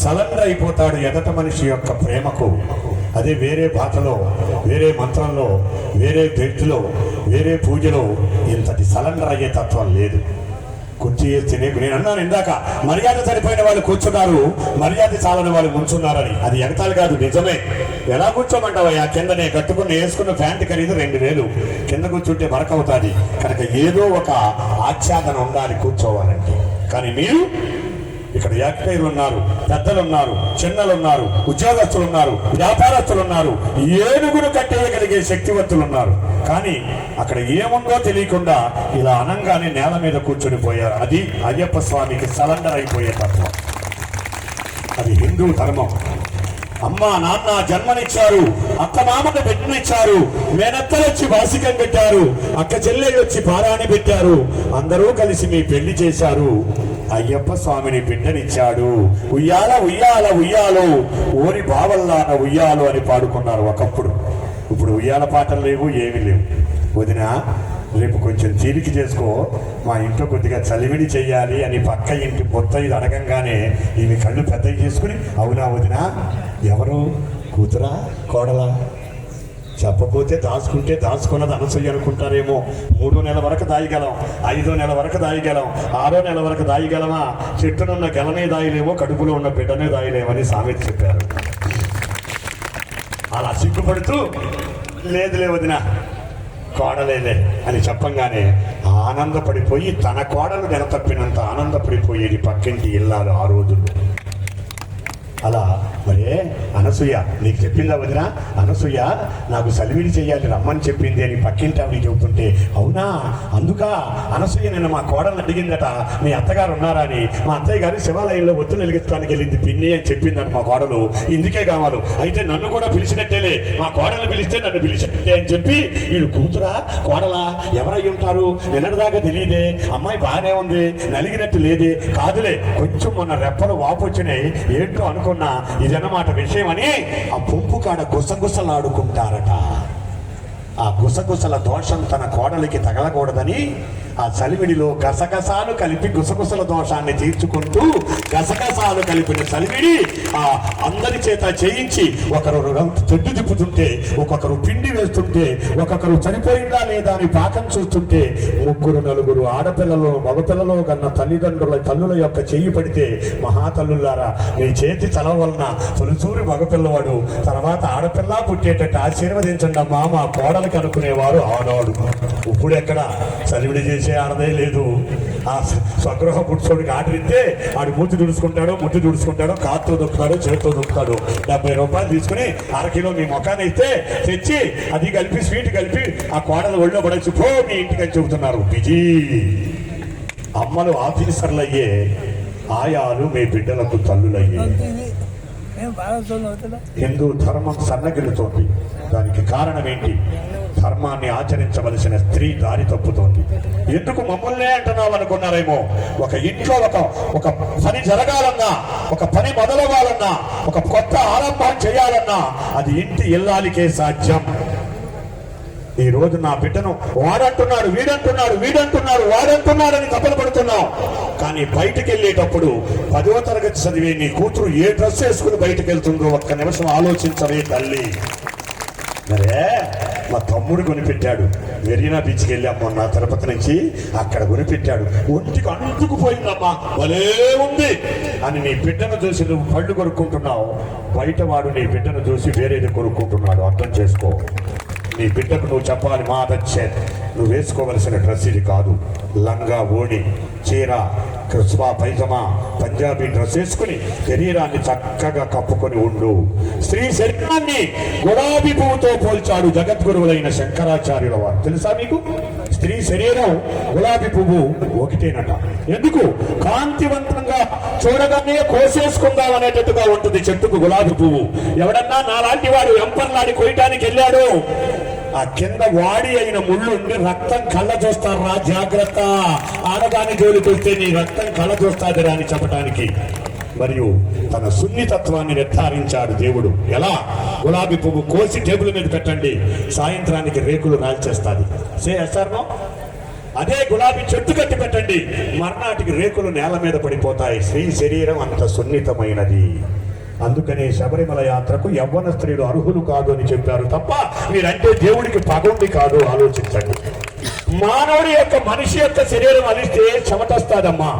Surrender అయిపోతాడు ఎదట మనిషి యొక్క ప్రేమకు. అదే వేరే భాషలో వేరే మంత్రంలో వేరే వ్యక్తిలో వేరే పూజలో ఇంతటి సలెండర్ అయ్యే తత్వం లేదు. కుర్చీ వేస్తేనే నేను అన్నాను ఇందాక మర్యాద సరిపోయిన వాళ్ళు కూర్చున్నారు మర్యాద చాలని వాళ్ళు కూర్చున్నారని అది ఎగతాలు కాదు నిజమే. ఎలా కూర్చోమంటావయ్యా? కిందనే కట్టుకుని వేసుకున్న ప్యాంట్ ఖరీదు రెండు వేలు. కింద కూర్చుంటే మరకవుతుంది కనుక ఏదో ఒక ఆచ్ఛాదన ఉండాలి కూర్చోవాలంటే. కానీ మీరు ఇక్కడ యాక్టైర్లు ఉన్నారు పెద్దలు ఉన్నారు చిన్నలు ఉన్నారు ఉద్యోగస్తులు ఉన్నారు వ్యాపారస్తులు ఉన్నారు ఏనుగును కట్టేయగలిగే శక్తివంతులు ఉన్నారు కానీ అక్కడ ఏముందో తెలియకుండా ఇలా అనంగానే నేల మీద కూర్చొని పోయారు. అది అయ్యప్ప స్వామికి సలండర్ అయిపోయే తత్వం. అది హిందూ ధర్మం. అమ్మ నాన్న జన్మనిచ్చారు అక్క మామకు బిడ్డనిచ్చారు మేనత్తలు వచ్చి వాసికం పెట్టారు అక్క చెల్లెలు వచ్చి పారాణి పెట్టారు అందరూ కలిసి మీ పెళ్ళి చేశారు. అయ్యప్ప స్వామిని బిడ్డనిచ్చాడు. ఉయ్యాల ఉయ్యాల ఉయ్యాలో. ఓరి బావల్లాన ఉయ్యాలో అని పాడుకున్నారు ఒకప్పుడు. ఇప్పుడు ఉయ్యాల పాటలు లేవు ఏమీ లేవు. వదిన రేపు కొంచెం తీరిక చేసుకో. మా ఇంట్లో కొద్దిగా చలివిడి చెయ్యాలి అని పక్క ఇంటి మొత్తం ఇది అడగంగానే ఇవి కళ్ళు పెద్దవి చేసుకుని అవునా వదినా? ఎవరు? కూతురా? కోడలా? చెప్పపోతే దాచుకుంటే దాచుకున్నది అనసూయ అనుకుంటారేమో. మూడో నెల వరకు దాయగలం ఐదో నెల వరకు దాయగలం ఆరో నెల వరకు దాయగలమా? చెట్టునున్న గెలనే దాయలేమో కడుపులో ఉన్న బిడ్డనే దాయలేమని సామెత చెప్పారు. అలా సిగ్గుపడుతూ లేదులే వదిన కోడలేలే అని చెప్పంగానే ఆనందపడిపోయి తన కోడలు నెలతప్పినంత ఆనందపడిపోయేది పక్కింటి ఇల్లాలు ఆ రోజుల్లో. అలా మరే అనసూయ నీకు చెప్పిందా వదిన? అనసూయ నాకు సలివిడి చేయాలి రమ్మని చెప్పింది అని పక్కింటి ఆవిడ చెబుతుంటే అవునా? అందుక అనసూయ నిన్న మా కోడలు అడిగిందట మీ అత్తగారు ఉన్నారా అని. మా అత్తయ్య గారు శివాలయంలో ఒత్తు వెలిగించడానికి వెళ్ళింది పిన్ని అని చెప్పిందట మా కోడలు. ఇందుకే కావాలి. అయితే నన్ను కూడా పిలిచినట్టేలే. మా కోడలు పిలిస్తే నన్ను పిలిచినట్టే అని చెప్పి వీళ్ళు కూతురా కోడలా ఎవరై ఉంటారు? నిన్నటిదాకా తెలియదే. అమ్మాయి బాగానే ఉంది. నలిగినట్టు లేదే. కాదులే కొంచెం మొన్న రెప్పలు వాపు వచ్చినాయి. ఏంటో అనుకో అనుకున్నా ఇదన్నమాట విషయం అని ఆ పుంపు కాడ గుసగుసలాడుకుంటారట. ఆ గుసగుసల దోషం తన కోడలికి తగలకూడదని ఆ చలివిడిలో గసగసాలు కలిపి గుసగుసల దోషాన్ని తీర్చుకుంటూ గసగసాలు కలిపిన చలివిడి ఆ అందరి చేత చేయించి ఒకరు చెడ్డు తిప్పుతుంటే ఒక్కొక్కరు పిండి వేస్తుంటే ఒక్కొక్కరు చనిపోయిందా లేదా అని పాకం చూస్తుంటే ముగ్గురు నలుగురు ఆడపిల్లలు మగపిల్లలో కన్న తల్లిదండ్రుల తల్లుల యొక్క చెయ్యి పడితే మహాతల్లులారా మీ చేతి చలవ వలన తొలిచూరి మగపిల్లవాడు తర్వాత ఆడపిల్ల పుట్టేటట్టు ఆశీర్వదించండి అమ్మా మా కోడలికి అనుకునేవారు ఆనాడు. ఇప్పుడు ఎక్కడ చలివిడి చేసి ఆడదే లేదు. ఆ స్వగృహ పురుషుడికి ఆర్డర్ ఇస్తే ఆడు మూతి దుడుచుకుంటాడో ముట్టి దుడుచుకుంటాడో కారుతో దొక్కుతాడో చేతితో దొక్కుతాడు. డెబ్బై రూపాయలు తీసుకుని అరకిలో మీ మొఖాన్ని ఇస్తే తెచ్చి అది కలిపి స్వీట్ కలిపి ఆ కోడలు ఒళ్ళో పడేసి పో మీ ఇంటికి అని చెబుతున్నారు బిజీ. అమ్మలు ఆఫీసర్లు అయ్యే ఆయాలు మీ బిడ్డలకు తల్లులయ్యే. హిందూ ధర్మం సన్నగిలుతోంది దానికి కారణం ఏంటి? ధర్మాన్ని ఆచరించవలసిన స్త్రీ దారి తప్పుతోంది. ఎందుకు మమ్మల్నే అంటున్నావు అనుకున్నారేమో? ఒక ఇంట్లో ఒక ఒక పని జరగాలన్నా ఒక పని మొదలవ్వాలన్నా ఒక కొత్త ఆరంభం చేయాలన్నా అది ఇంటి ఇల్లాలికే సాధ్యం. ఈ రోజు నా బిడ్డను వాడంటున్నాడు వీడంటున్నాడు వీడంటున్నాడు వాడంటున్నాడని తప్పలు పడుతున్నావు. కానీ బయటికి వెళ్ళేటప్పుడు పదవ తరగతి చదివే నీ కూతురు ఏ డ్రెస్ వేసుకుని బయటకు వెళ్తుందో ఒక్క నిమిషం ఆలోచించవే తల్లి. మరే మా తమ్ముడు కొనిపెట్టాడు. మెరీనా బీచ్కి వెళ్ళాం మొన్న తిరుపతి నుంచి. అక్కడ కొనిపెట్టాడు. ఒంటికి అంటుకుపోయిందమ్మా. భలే ఉంది. అని నీ బిడ్డను చూసి నువ్వు పళ్ళు కొనుక్కుంటున్నావు. బయట వాడు నీ బిడ్డను చూసి వేరేది కొనుక్కుంటున్నాడు. అర్థం చేసుకో. నీ బిడ్డకు నువ్వు చెప్పాలి మా దచ్చే నువ్వు వేసుకోవలసిన డ్రెస్ ఇది కాదు. లంగా ఓణి చీర కృష్మా పైజమా పంజాబీ డ్రెస్ వేసుకుని శరీరాన్ని చక్కగా కప్పుకొని ఉండు. స్త్రీ శరీరాన్ని గులాబీ పువ్వుతో పోల్చాడు జగద్గురువులైన శంకరాచార్యుల వారు. తెలుసా మీకు? స్త్రీ శరీరం గులాబీ పువ్వు ఒకటేనట. ఎందుకు? కాంతివంతంగా చూడగానే కోసేసుకుందాం అనేటట్టుగా ఉంటుంది చెట్టుకు గులాబీ పువ్వు. ఎవడన్నా నాలాంటి వాడు ఎంపర్లాడి కొయ్యటానికి వెళ్ళాడు? ఆ కింద వాడి అయిన ముళ్ళు ఉండి రక్తం కళ్ళ చూస్తారా? జాగ్రత్త. ఆడదాని జోలికి వస్తే నీ రక్తం కళ్ళ అని చెప్పడానికి మరియు తన సున్నితత్వాన్ని నిర్ధారించాడు దేవుడు. ఎలా? గులాబీ పువ్వు కోసి టేబుల్ మీద పెట్టండి. సాయంత్రానికి రేకులు రాల్చేస్తాది. సే ఎస్ఆర్నో? అదే గులాబీ చెట్టు కట్టి పెట్టండి. మర్నాటికి రేకులు నేల మీద పడిపోతాయి. స్త్రీ శరీరం అంత సున్నితమైనది. అందుకనే శబరిమల యాత్రకు యవ్వన స్త్రీలు అర్హులు కాదు అని చెప్పారు తప్ప మీరంటే దేవుడికి పగుండి కాదు. ఆలోచించండి. మానవుడి యొక్క మనిషి యొక్క శరీరం అలిస్తే చెమటొస్తాదమ్మా.